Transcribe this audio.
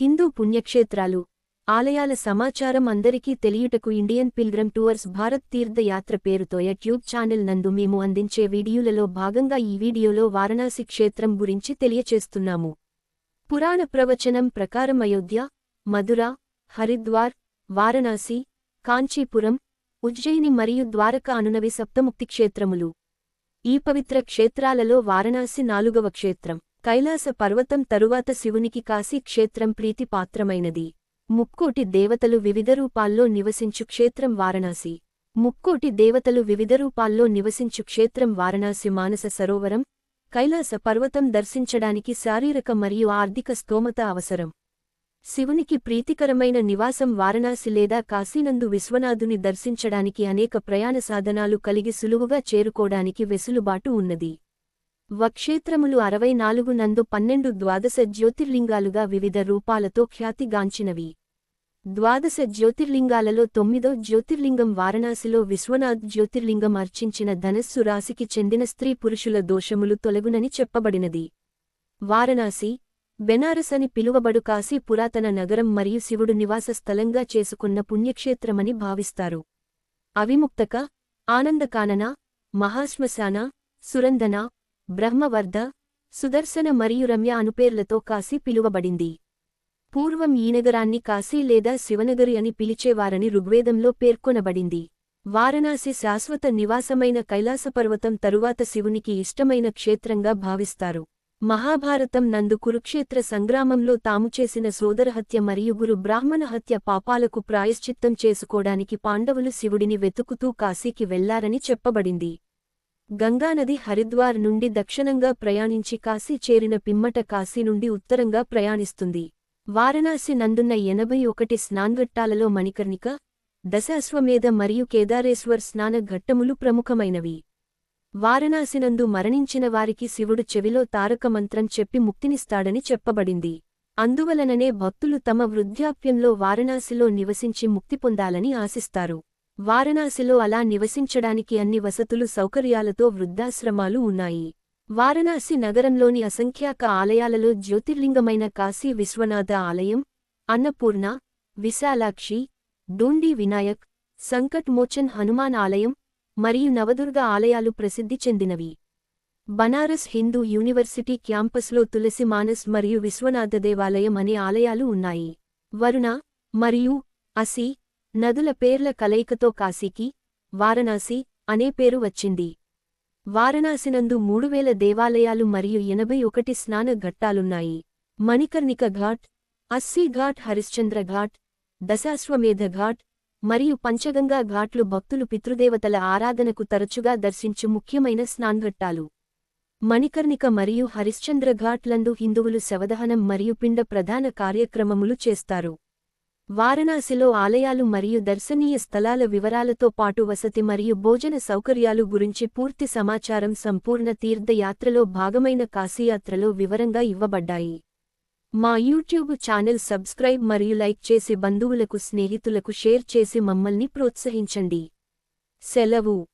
హిందూ పుణ్యక్షేత్రాలు ఆలయాల సమాచారం అందరికీ తెలియుటకు Indian pilgrim tours Bharat Teerthayatra పేరుతో యూట్యూబ్ ఛానల్ నందు మేము అందించే వీడియోలలో భాగంగా ఈ వీడియోలో వారణాసి క్షేత్రం గురించి తెలియచేస్తున్నాము. పురాణ ప్రవచనం ప్రకారం అయోధ్య మధుర హరిద్వార్ వారణాసి కాంచీపురం ఉజ్జయిని మరియు ద్వారక అనునవి సప్తముక్తి క్షేత్రములు. ఈ పవిత్ర క్షేత్రాలలో వారణాసి నాలుగవ క్షేత్రం. కైలాస పర్వతం తరువాత శివునికి కాశీ క్షేత్రం ప్రీతిపాత్రమైనది ముక్కోటి దేవతలు వివిధ రూపాల్లో నివసించు క్షేత్రం వారణాసి. ముక్కోటి దేవతలు వివిధ రూపాల్లో నివసించు క్షేత్రం వారణాసి మానస సరోవరం. కైలాస పర్వతం దర్శించడానికి శారీరక మరియు ఆర్థిక స్తోమత అవసరం. శివునికి ప్రీతికరమైన నివాసం వారణాసి లేదా కాశీనందు విశ్వనాథుని దర్శించడానికి అనేక ప్రయాణ సాధనాలు కలిగి సులువుగా చేరుకోడానికి వెసులుబాటు ఉన్నది. వక్షేత్రములు అరవై నాలుగు నందు పన్నెండు ద్వాదశ జ్యోతిర్లింగాలుగా వివిధ రూపాలతో ఖ్యాతిగాంచినవి. ద్వాదశ జ్యోతిర్లింగాలలో తొమ్మిదో జ్యోతిర్లింగం వారణాసిలో విశ్వనాథ్ జ్యోతిర్లింగం అర్చించిన ధనస్సు రాశికి చెందిన స్త్రీ పురుషుల దోషములు తొలగునని చెప్పబడినది. వారణాసి బెనారస్ అని పిలువబడు కాశీ పురాతన నగరం మరియు శివుడు నివాస స్థలంగా చేసుకున్న పుణ్యక్షేత్రమని భావిస్తారు. అవిముక్తక ఆనందకానన మహాశ్మశాన సురందన బ్రహ్మవర్ధ సుదర్శన మరియు రమ్య అనుపేర్లతో కాశీ పిలువబడింది. పూర్వం ఈ నగరాన్ని కాశీ లేదా శివనగరి అని పిలిచేవారని ఋగ్వేదంలో పేర్కొనబడింది. వారణాసి శాశ్వత నివాసమైన కైలాసపర్వతం తరువాత శివునికి ఇష్టమైన క్షేత్రంగా భావిస్తారు. మహాభారతం నందు కురుక్షేత్ర సంగ్రామంలో తాము చేసిన సోదరహత్య మరియు గురు బ్రాహ్మణ హత్య పాపాలకు ప్రాయశ్చిత్తం చేసుకోడానికి పాండవులు శివుడిని వెతుకుతూ కాశీకి వెళ్ళారని చెప్పబడింది. గంగానది హరిద్వార్ నుండి దక్షిణంగా ప్రయాణించి కాశీ చేరిన పిమ్మట కాశీ నుండి ఉత్తరంగా ప్రయాణిస్తుంది. వారణాసి నందున్న ఎనభై ఒకటి స్నాన్ఘట్టాలలో మణికర్ణిక దశాశ్వమేధ మరియు కేదారేశ్వర్ స్నాన ఘట్టములు ప్రముఖమైనవి. వారణాసినందు మరణించిన వారికి శివుడు చెవిలో తారక మంత్రం చెప్పి ముక్తినిస్తాడని చెప్పబడింది. అందువలననే భక్తులు తమ వృద్ధాప్యంలో వారణాసిలో నివసించి ముక్తి పొందాలని ఆశిస్తారు. వారణాసిలో అలా నివసించడానికి అన్ని వసతులు సౌకర్యాలతో వృద్ధాశ్రమాలు ఉన్నాయి. వారణాసి నగరంలోని అసంఖ్యాక ఆలయాలలో జ్యోతిర్లింగమైన కాశీ విశ్వనాథ ఆలయం అన్నపూర్ణ విశాలాక్షి డూండి వినాయక్ సంకట్ మోచన్ హనుమాన్ ఆలయం మరియు నవదుర్గ ఆలయాలు ప్రసిద్ధి చెందినవి. బనారస్ హిందూ యూనివర్సిటీ క్యాంపస్లో తులసి మానస్ మరియు విశ్వనాథ దేవాలయం అనే ఆలయాలు ఉన్నాయి. వరుణ మరియు అసి నదుల పేర్ల కలయికతో కాశీకి వారణాసి అనే పేరు వచ్చింది. వారణాసినందు మూడువేల దేవాలయాలు మరియు ఎనభై ఒకటి స్నాన ఘట్టాలున్నాయి. మణికర్ణిక ఘాట్ అస్సీ ఘాట్ హరిశ్చంద్ర ఘాట్ దశాశ్వమేధ ఘాట్ మరియు పంచగంగా ఘాట్లు భక్తులు పితృదేవతల ఆరాధనకు తరచుగా దర్శించు ముఖ్యమైన స్నాన్ఘట్టాలు. మణికర్ణిక మరియు హరిశ్చంద్ర ఘాట్లందు హిందువులు శవదహనం మరియు పిండ ప్రధాన కార్యక్రమములు చేస్తారు. వారణాసిలో ఆలయాలు మరియు దర్శనీయ స్థలాల వివరాలతో పాటు వసతి మరియు భోజన సౌకర్యాలు గురించి పూర్తి సమాచారం సంపూర్ణ తీర్థయాత్రలో భాగమైన కాశీయాత్రలో వివరంగా ఇవ్వబడ్డాయి. మా యూట్యూబ్ ఛానల్ సబ్స్క్రైబ్ మరియు లైక్ చేసి బంధువులకు స్నేహితులకు షేర్ చేసి మమ్మల్ని ప్రోత్సహించండి. సెలవు.